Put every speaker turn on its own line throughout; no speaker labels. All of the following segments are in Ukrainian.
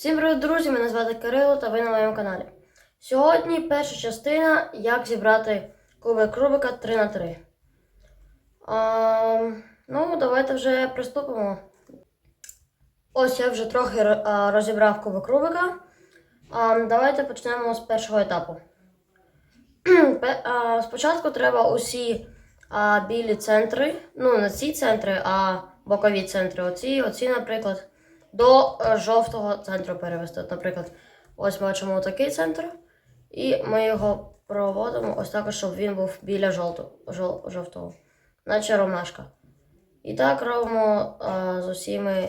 Всім привіт, друзі! Мене звати Кирило та ви на моєму каналі. Сьогодні перша частина, як зібрати кубик Рубика 3 на 3 А, ну, давайте вже приступимо. Ось я вже трохи розібрав кубик Рубика. А, давайте почнемо з першого етапу. Спочатку треба усі білі центри, ну не ці центри, а бокові центри. Оці, оці, наприклад, до е, жовтого центру перевести. Наприклад, ось бачимо такий центр, і ми його проводимо ось так, щоб він був біля жовтого, жовтого, наче ромашка. І так робимо а, з усіма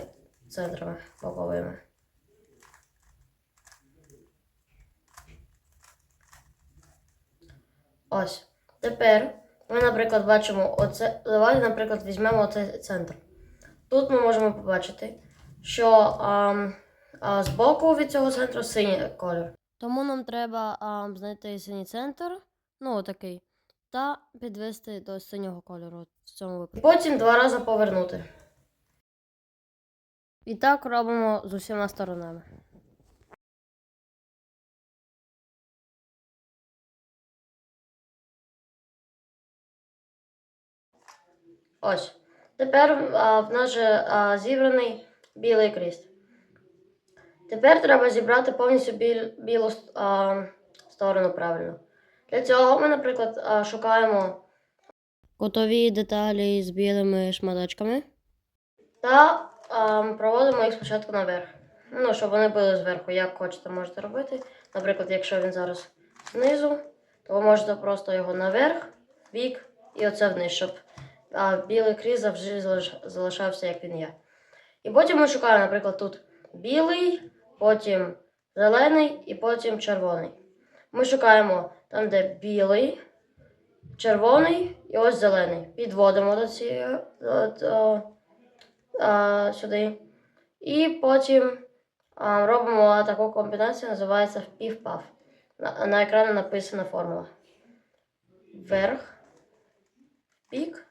центрами боковими. Ось. Тепер ми, наприклад, бачимо оце. Давайте, наприклад, візьмемо оцей центр. Тут ми можемо побачити, що а, а, збоку від цього центру синій колір. Тому нам треба а, знайти синій центр, ну такий, та підвести до синього кольору в цьому випадку. Потім два рази повернути. І так робимо з усіма сторонами. Ось. Тепер а, в нас же а, зібраний білий кріст. Тепер треба зібрати повністю біль, білу а, сторону правильно. Для цього ми, наприклад, а, шукаємо кутові деталі з білими шматочками та а, проводимо їх спочатку наверх. Ну, щоб вони були зверху, як хочете, можете робити. Наприклад, якщо він зараз знизу, то ви можете просто його наверх, бік і оце вниз, щоб а білий кріс завжди залишався, як він є. І потім ми шукаємо, наприклад, тут білий, потім зелений і потім червоний. Ми шукаємо там, де білий, червоний і ось зелений. Підводимо до цієї сюди. І потім а, робимо таку комбінацію, називається впів-пав. На, на екрані написана формула. Вверх, пік,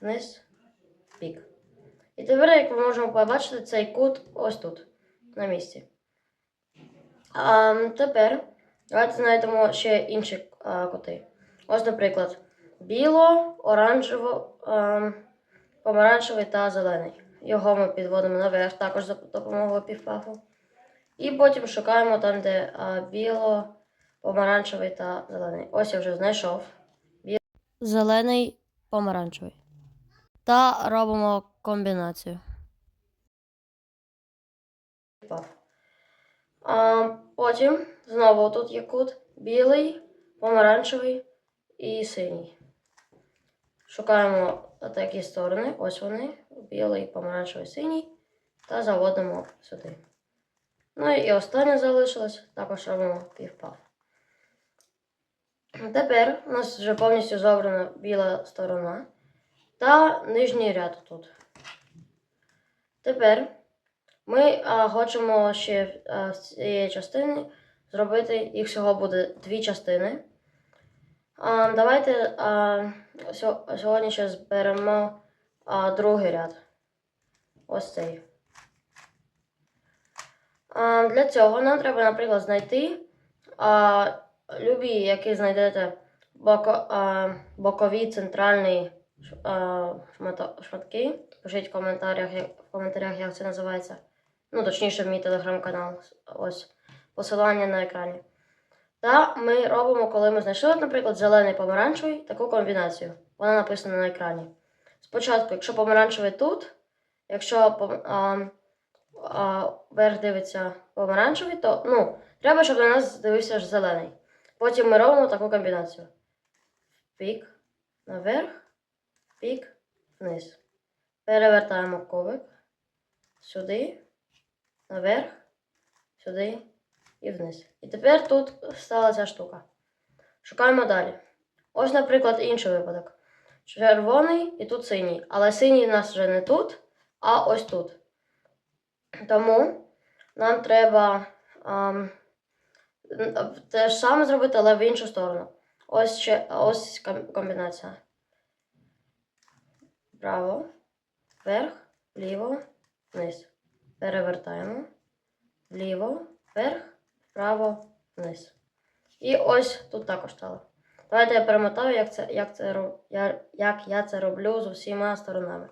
вниз, пік. І тепер, як ми можемо побачити, цей кут ось тут, на місці. А, тепер давайте знайдемо ще інші а, кути. Ось, наприклад, біло, оранжево, а, помаранчевий та зелений. Його ми підводимо наверх, також за допомогою півпафу. І потім шукаємо там, де а, біло, помаранчевий та зелений. Ось я вже знайшов. Зелений, помаранчевий. Та робимо комбінацію. А, потім знову тут є кут білий, помаранчевий і синій. Шукаємо такі сторони, ось вони, білий, помаранчевий, синій, та заводимо сюди. Ну і останнє залишилось, також робимо півпав. Тепер у нас вже повністю зобрана біла сторона та нижній ряд тут. Тепер ми а, хочемо ще а, з цієї частини зробити, їх всього буде дві частини. А, давайте а, сьогодні ще зберемо а, другий ряд. Ось цей. А, для цього нам треба, наприклад, знайти а, любі, які знайдете боко, а, бокові центральні а, шматки. Пишіть в коментарях, як, в коментарях, як це називається. Ну, точніше, мій телеграм-канал. Ось посилання на екрані. Та ми робимо, коли ми знайшли, наприклад, зелений помаранчевий, таку комбінацію. Вона написана на екрані. Спочатку, якщо помаранчевий тут, якщо а, а, вверх дивиться помаранчевий, то ну, треба, щоб на нас дивився ж зелений. Потім ми робимо таку комбінацію. Пік, наверх, пік, вниз. Перевертаємо ковик сюди, наверх, сюди і вниз. І тепер тут стала ця штука. Шукаємо далі. Ось, наприклад, інший випадок. Червоний і тут синій. Але синій у нас вже не тут, а ось тут. Тому нам треба ам, те ж саме зробити, але в іншу сторону. Ось ще ось комбінація. Право, вверх, вліво, вниз. Перевертаємо. вліво, вверх, вправо, вниз. І ось тут також стало. Давайте я перемотаю, як, це, як, це, як я це роблю з усіма сторонами.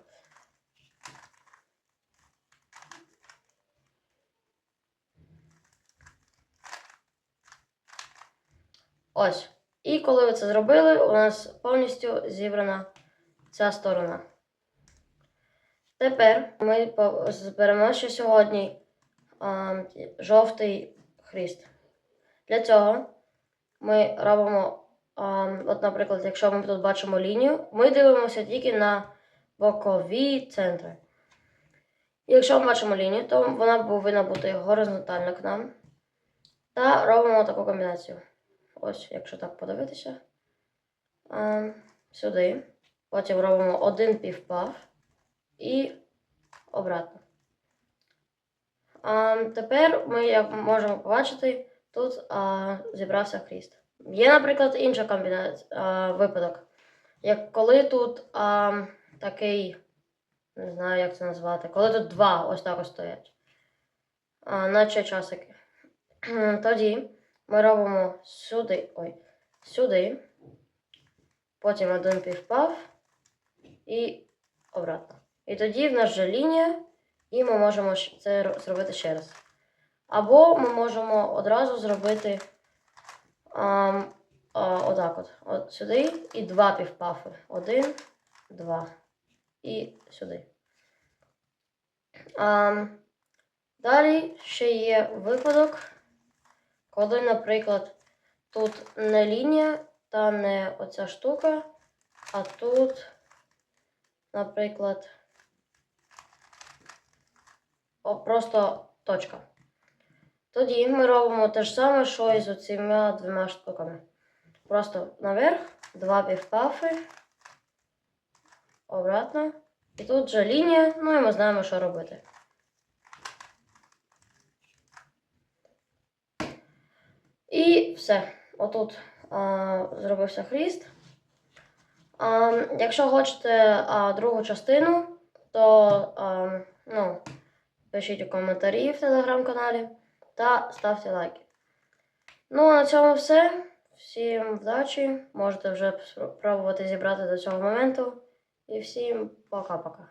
Ось. І коли ви це зробили, у нас повністю зібрана ця сторона. Тепер ми зберемо ще сьогодні а, жовтий хріст. Для цього ми робимо, а, от, наприклад, якщо ми тут бачимо лінію, ми дивимося тільки на бокові центри. Якщо ми бачимо лінію, то вона повинна бути горизонтальна к нам. Та робимо таку комбінацію. Ось, якщо так подивитися. А, сюди. Потім робимо один півпав і обратно. А, тепер ми, як можемо побачити, тут а, зібрався хріст. Є, наприклад, інша комбінація, а, випадок. Як коли тут а, такий, не знаю, як це назвати, коли тут два ось так ось стоять, а, наче часики. Тоді ми робимо сюди, ой, сюди, потім один півпав і обратно. І тоді в нас вже лінія, і ми можемо це зробити ще раз. Або ми можемо одразу зробити ам, а, отак от. от сюди і два півпафи. Один, два. І сюди. Ам, далі ще є випадок, коли, наприклад, тут не лінія та не оця штука, а тут, наприклад, о, просто точка. Тоді ми робимо те ж саме, що і з оціма двома штуками. Просто наверх, два півпафи, обратно. І тут же лінія, ну і ми знаємо, що робити. І все. Отут а, зробився хріст. А, якщо хочете а, другу частину, то а, ну, пишіть коментарі в телеграм-каналі та ставте лайки. Ну, а на цьому все. Всім вдачі. Можете вже спробувати зібрати до цього моменту. І всім пока-пока.